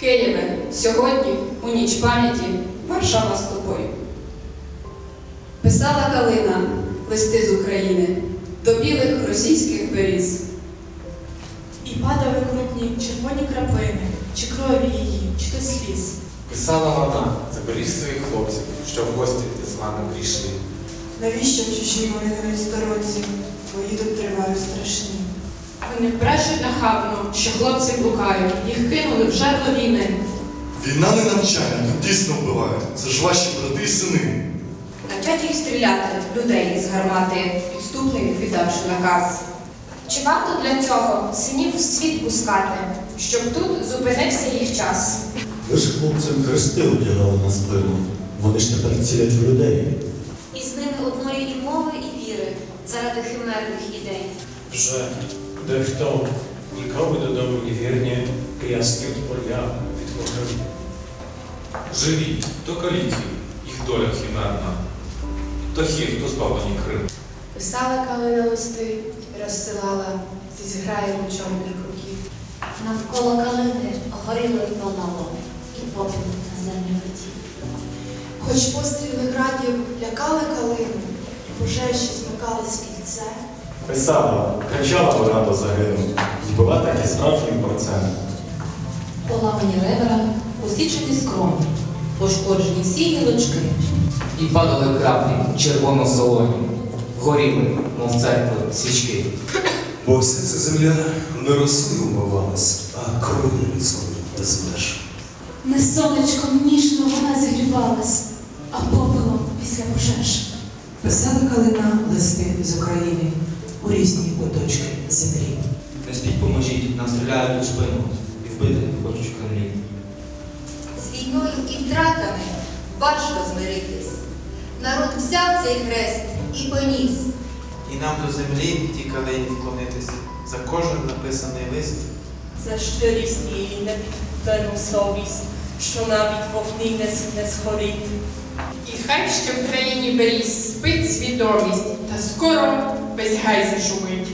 Києве, сьогодні, у ніч пам'яті, Варшава з тобою. Писала Калина листи з України до білих російських беріз. І падали крупні червоні краплини, чи крові її, чи то сліз. Писала вона, заберіть своїх хлопців, що в гості з вами прийшли. Навіщо в чужій волинної сторонці? Бої тут тривають страшні. Вони брешуть нахабно, що хлопці блукають, їх кинули в жерло війни. Війна не навчання, тут дійсно вбивають. Це ж ваші брати і сини. Навчать їх стріляти людей з гармати, підступний віддавши наказ. Чи варто для цього синів в світ пускати, щоб тут зупинився їх час? Ви ж хлопцям хрести одягали на спину. Вони ж тепер цілять в людей. І з ними одної і мови, і віри заради химерних ідей. Że dechto nikomu do domu niewiernie jasnie od polia wytworzyli. Живі, то каліті, їх доля хімерна. Птахів позбавлені Крим. Писала калина листи розсилала зі зграєм чорних руків. Навколо калини горіло й палало, і попіл на землю летів. Хоч постріли градів лякали калину, пожежі змикали з кільце. Писала, кричала вона до загину. І була таки справжнім борцем. Поламані ребра, посічені скроні, пошкоджені всі гілочки. І падали краплі червоно-солоні, горіли, мов церкви, свічки. Бо вся ця земля не росою вмивалась, а кров'ю людською без меж. Не сонечком ніжно вона зігрівалась, а попелом після пожеж. Писала калина листи з України у різні куточки землі. Не спіть, поможіть, нам стріляють у спину і вбити хочуть в З війною і втратами важко змиритись. Народ взяв цей хрест і поніс. І нам до землі тій калині вклонитись за кожен написаний лист. За щирість її непіддану совість, що навіть вогні не, с- не згорить. І хай ще в країні берізь спить свідомість, та скоро весь гай зашумить.